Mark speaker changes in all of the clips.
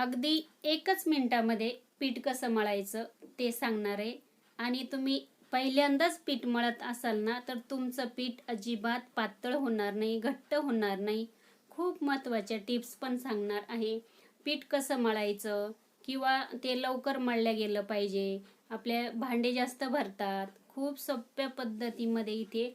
Speaker 1: अगदी एकच मिनिटामध्ये पीठ कसं मळायचं ते सांगणार आहे. आणि तुम्ही पहिल्यांदाच पीठ मळत असाल ना तर तुमचं पीठ अजिबात पातळ होणार नाही घट्ट होणार नाही. खूप महत्त्वाच्या टिप्स पण सांगणार आहे. पीठ कसं मळायचं किंवा ते लवकर मळलं गेलं पाहिजे. आपल्या भांडे जास्त भरतात. खूप सोप्या पद्धतीमध्ये इथे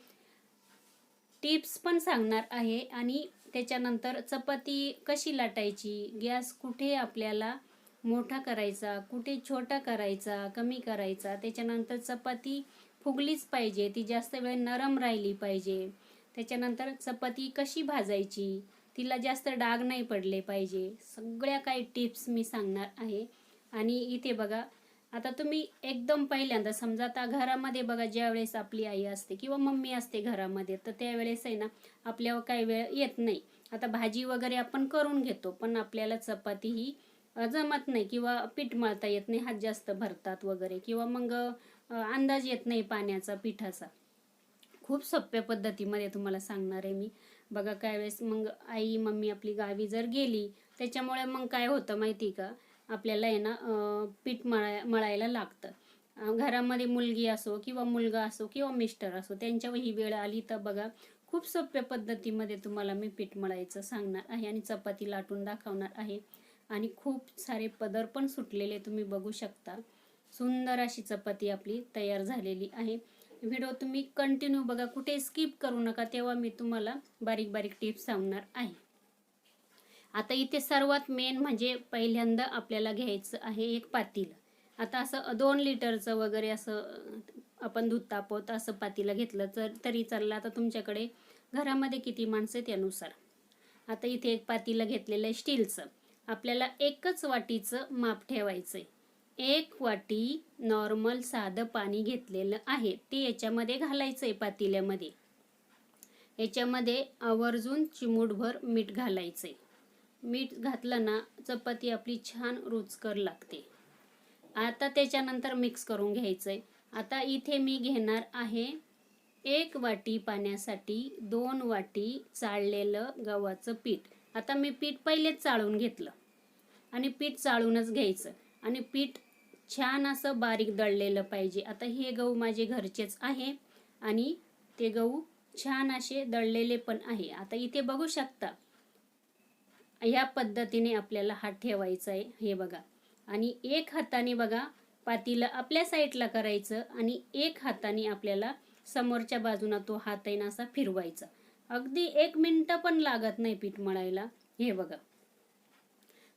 Speaker 1: टिप्स पण सांगणार आहे. आणि त्याच्यानंतर चपाती कशी लाटायची? गॅस कुठे आपल्याला मोठा करायचा? कुठे छोटा करायचा? कमी करायचा? त्याच्यानंतर चपाती फुगलीच पाहिजे. ती जास्त वेळ नरम राहिली पाहिजे. त्याच्यानंतर चपाती कशी भाजायची? तिला जास्त डाग नाही पडले पाहिजे. सगळ्या काही टिप्स मी सांगणार आहे. आणि इथे बघा आता तुम्ही एकदम पहिल्यांदा समजा आता घरामध्ये बघा ज्या वेळेस आपली आई असते किंवा मम्मी असते घरामध्ये तर त्यावेळेस आहे ना आपल्यावर काही वेळ येत नाही. आता भाजी वगैरे आपण करून घेतो पण आपल्याला चपाती ही जमत नाही किंवा पीठ मळता येत नाही हात जास्त भरतात वगैरे किंवा मग अंदाज येत नाही पाण्याचा पिठाचा. खूप सोप्या पद्धतीमध्ये तुम्हाला सांगणार आहे मी. बघा काय वेळेस मग आई मम्मी आपली गावी जर गेली त्याच्यामुळे मग काय होतं माहिती का? आपल्याला आहे ना पीठ मळाय मळायला लागतं. घरामध्ये मुलगी असो किंवा मुलगा असो किंवा मिस्टर असो त्यांच्यावर ही वेळ आली तर बघा खूप सोप्या पद्धतीमध्ये तुम्हाला मी पीठ मळायचं सांगणार आहे आणि चपाती लाटून दाखवणार आहे. आणि खूप सारे पदर पण सुटलेले तुम्ही बघू शकता. सुंदर अशी चपाती आपली तयार झालेली आहे. व्हिडिओ तुम्ही कंटिन्यू बघा कुठे स्किप करू नका तेव्हा मी तुम्हाला बारीक बारीक टिप्स सांगणार आहे. आता इथे सर्वात मेन म्हणजे पहिल्यांदा आपल्याला घ्यायचं आहे एक पातील. आता असं दोन लिटरचं वगैरे असं आपण दूध तापवत असं पातीला घेतलं तर तरी चाललं. आता तुमच्याकडे घरामध्ये किती माणसं त्यानुसार आता इथे एक पातीला घेतलेलं आहे स्टीलचं. आपल्याला एकच वाटीचं माप ठेवायचं आहे एक वाटी नॉर्मल साधं पाणी घेतलेलं आहे. ते याच्यामध्ये घालायचं आहे पातेल्यामध्ये. याच्यामध्ये आवर्जून चिमूटभर मीठ घालायचं आहे मीठ घातलं ना चपाती आपली छान रुचकर लागते. आता त्याच्यानंतर मिक्स करून घ्यायचं आहे आता इथे मी घेणार आहे एक वाटी पाण्यासाठी दोन वाटी चाळलेलं गव्हाचं पीठ. आता मी पीठ पहिलेच चाळून घेतलं. आणि पीठ चाळूनच घ्यायचं. आणि पीठ छान असं बारीक दळलेलं पाहिजे. आता हे गहू माझे घरचेच आहे आणि ते गहू छान असे दळलेले पण आहे. आता इथे बघू शकता ह्या पद्धतीने आपल्याला हात ठेवायचा आहे हे बघा. आणि एक हाताने बघा पातीला आपल्या साईडला करायचं आणि एक हाताने आपल्याला समोरच्या बाजूला तो हात आहे ना असा फिरवायचा. अगदी एक मिनटं पण लागत नाही पीठ मळायला. हे बघा.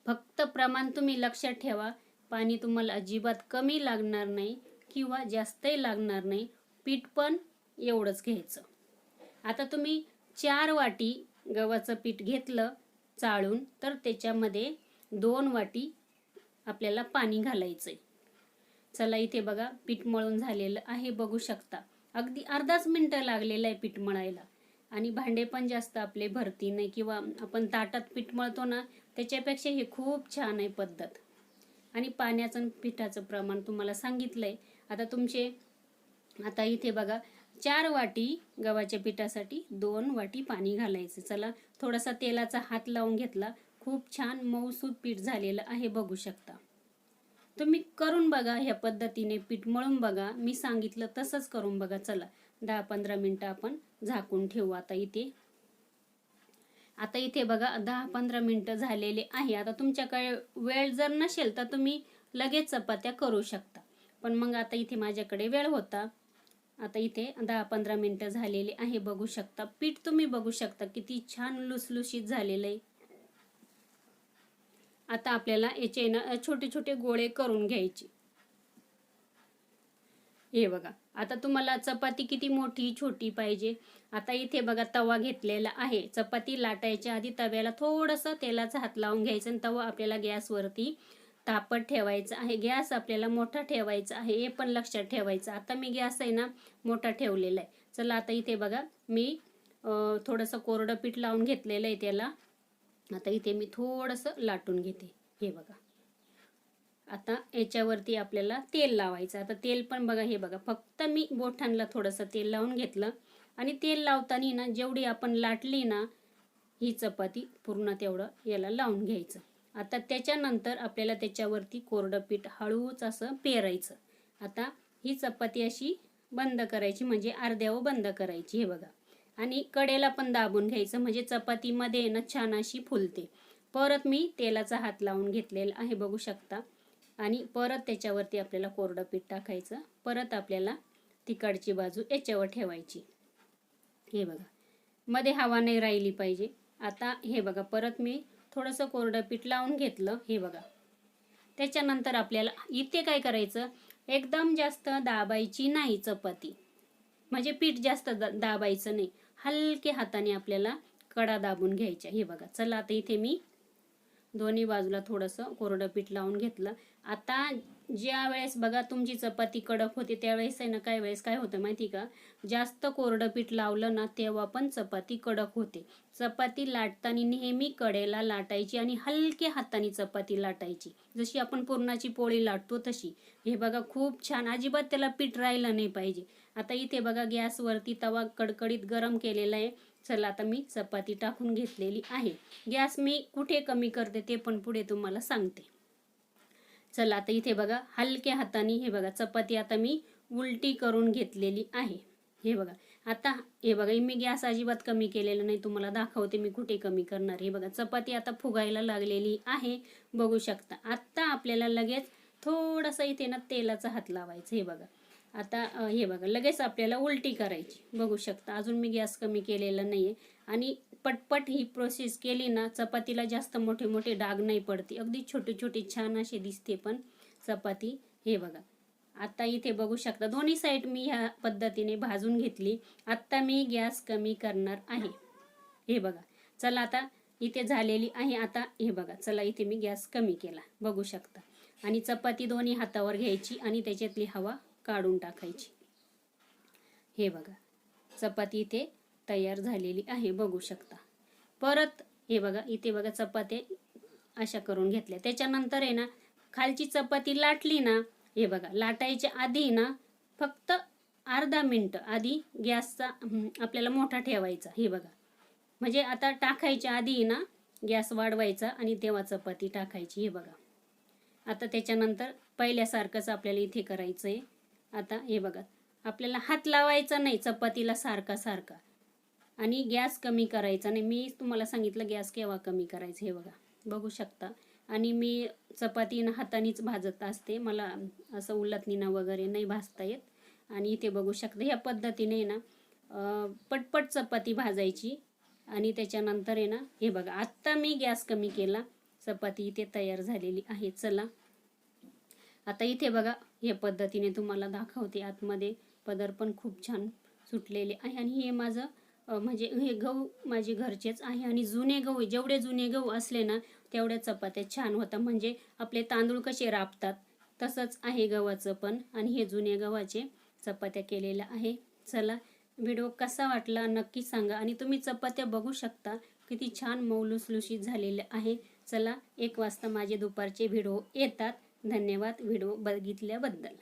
Speaker 1: फक्त प्रमाण तुम्ही लक्षात ठेवा. पाणी तुम्हाला अजिबात कमी लागणार नाही किंवा जास्तही लागणार नाही. पीठ पण एवढंच घ्यायचं. आता तुम्ही चार वाटी गव्हाचं पीठ घेतलं. चाळून तर त्याच्यामध्ये दोन वाटी आपल्याला पाणी घालायचंय. चला इथे बघा पीठ मळून झालेलं आहे बघू शकता. अगदी अर्धाच मिनटं लागलेलं आहे पीठ मळायला. आणि भांडे पण जास्त आपले भरती नाही किंवा आपण ताटात पीठ मळतो ना त्याच्यापेक्षा हे खूप छान आहे पद्धत. आणि पाण्याचं पिठाचं प्रमाण तुम्हाला सांगितलंय. आता तुमचे आता इथे बघा चार वाटी गव्हाच्या पिठासाठी दोन वाटी पाणी घालायचं. चला थोडासा तेलाचा हात लावून घेतला. खूप छान मऊसूद पीठ झालेलं आहे बघू शकता. तुम्ही करून बघा ह्या पद्धतीने पीठ मळून बघा. मी सांगितलं तसंच करून बघा. चला दहा पंधरा मिनटं आपण झाकून ठेवू आता इथे. आता इथे बघा दहा पंधरा मिनटं झालेले आहे. आता तुमच्याकडे वेळ जर नसेल तर तुम्ही लगेच चपात्या करू शकता. पण मग आता इथे माझ्याकडे वेळ होता. आता इथे दहा पंधरा मिनटं झालेले आहे. बघू शकता. पीठ तुम्ही बघू शकता किती छान लुसलुशीत झालेलं आहे. आता आपल्याला याचे ना छोटे छोटे गोळे करून घ्यायचे. हे बघा. आता तुम्हाला चपाती किती मोठी छोटी पाहिजे. आता इथे बघा तवा घेतलेला आहे. चपाती लाटायच्या आधी तव्याला थोडंसं तेलाचा हात लावून घ्यायचं आणि तवा आपल्याला गॅसवरती तापत ठेवायचं आहे गॅस आपल्याला मोठा ठेवायचा आहे हे पण लक्षात ठेवायचं. आता मी गॅस आहे ना मोठा ठेवलेला आहे. चला आता इथे बघा मी थोडंसं कोरडं पीठ लावून घेतलेलं आहे त्याला. आता इथे मी थोडंसं लाटून घेते. हे बघा. आता याच्यावरती आपल्याला तेल लावायचं आता तेल पण बघा हे बघा. फक्त मी बोठांना थोडंसं तेल लावून घेतलं. आणि तेल लावताना ना जेवढी आपण लाटली ना ही चपाती पूर्ण तेवढं याला लावून घ्यायचं. आता त्याच्यानंतर आपल्याला त्याच्यावरती कोरडं पीठ हळूच असं पेरायचं. आता ही चपाती अशी बंद करायची म्हणजे अर्ध्यावर बंद करायची हे बघा. आणि कडेला पण दाबून घ्यायचं म्हणजे चपातीमध्ये ना छान अशी फुलते. परत मी तेलाचा हात लावून घेतलेला आहे बघू शकता. आणि परत त्याच्यावरती आपल्याला कोरडं पीठ टाकायचं. परत आपल्याला तिकडची बाजू याच्यावर ठेवायची. हे बघा. मध्ये हवा नाही राहिली पाहिजे. आता हे बघा परत मी थोडंसं कोरडं पीठ लावून घेतलं हे बघा. त्याच्यानंतर आपल्याला इथे काय करायचं? एकदम जास्त दाबायची नाही चपाती. म्हणजे पीठ जास्त दा दाबायचं नाही. हलके हाताने आपल्याला कडा दाबून घ्यायच्या. हे बघा चला आता इथे मी दोन्ही बाजूला थोडंसं कोरडं पीठ लावून घेतलं. आता ज्या वेळेस बघा तुमची चपाती कडक होते त्यावेळेस आहे ना काय वेळेस काय होतं माहिती का? जास्त कोरडं पीठ लावलं ना तेव्हा पण चपाती कडक होते. चपाती लाटताना नेहमी कडेला लाटायची आणि हलक्या हाताने चपाती लाटायची. जशी आपण पुरणाची पोळी लाटतो तशी. हे बघा खूप छान. अजिबात त्याला पीठ राहिलं नाही पाहिजे. आता इथे बघा गॅसवरती तवा कडकडीत गरम केलेला आहे. चला आता मी चपाती टाकून घेतलेली आहे. गॅस मी कुठे कमी करते ते पण पुढे तुम्हाला सांगते. चला आता इथे बघा हलक्या हाताने हे बघा चपाती आता मी उलटी करून घेतलेली आहे. हे बघा. आता हे बघा मी गॅस अजिबात कमी केलेला नाही तुम्हाला दाखवते मी कुठे कमी करणार. हे बघा चपाती आता फुगायला लागलेली आहे. बघू शकता. आत्ता आपल्याला लगेच थोडासा इथे ना तेलाचा हात लावायचा हे बघा. आता हे बघा लगेच आपल्याला उलटी करायची. बघू शकता अजून मी गॅस कमी केलेला नाही आहे आणि पटपट ही प्रोसेस केली ना चपातीला जास्त मोठे मोठे डाग नाही पडते. अगदी छोटे छोटे छान असे दिसते पण चपाती. हे बघा आता इथे बघू शकता दोन्ही साईड मी ह्या पद्धतीने भाजून घेतली. आत्ता मी गॅस कमी करणार आहे. हे बघा चला आता इथे झालेली आहे. आता हे बघा चला इथे मी गॅस कमी केला. बघू शकता. आणि चपाती दोन्ही हातावर घ्यायची आणि त्याच्यातली हवा काढून टाकायची. हे बघा चपाती इथे तयार झालेली आहे बघू शकता. परत हे बघा इथे बघा चपात्या अशा करून घेतल्या. त्याच्यानंतर आहे ना खालची चपाती लाटली ना हे बघा लाटायच्या आधी ना फक्त अर्धा मिनटं आधी गॅसचा आपल्याला मोठा ठेवायचा हे बघा. म्हणजे आता टाकायच्या आधी ना गॅस वाढवायचा आणि तेव्हा चपाती टाकायची हे बघा. आता त्याच्यानंतर पहिल्यासारखंच आपल्याला इथे करायचं आहे आता हे बघा. आपल्याला हात लावायचा नाही चपातीला सारखा सारखा. आणि गॅस कमी करायचा नाही. मी तुम्हाला सांगितलं गॅस केव्हा कमी करायचं हे बघा. बघू शकता. आणि मी चपाती ना हातानेच भाजत असते. मला असं उलटणीनं वगैरे नाही भाजता येत. आणि इथे बघू शकता ह्या पद्धतीने ना पटपट चपाती भाजायची. आणि त्याच्यानंतर आहे ना हे बघा. आत्ता मी गॅस कमी केला. चपाती इथे तयार झालेली आहे. चला. आता इथे बघा हे पद्धतीने तुम्हाला दाखवते. आतमध्ये पदर पण खूप छान सुटलेले आहे. आणि हे माझं म्हणजे हे गहू माझे घरचेच आहे. आणि जुने गहू जेवढे जुने गहू असले ना तेवढ्या चपात्या छान होतात. म्हणजे आपले तांदूळ कसे राबतात तसंच आहे गव्हाचं पण. आणि हे जुने गव्हाचे चपात्या केलेल्या आहे. चला व्हिडिओ कसा वाटला नक्की सांगा. आणि तुम्ही चपात्या बघू शकता किती छान मौलुसलुशीत झालेले आहे. चला एक वाजता माझे दुपारचे व्हिडिओ येतात. धन्यवाद व्हिडिओ बघितल्याबद्दल.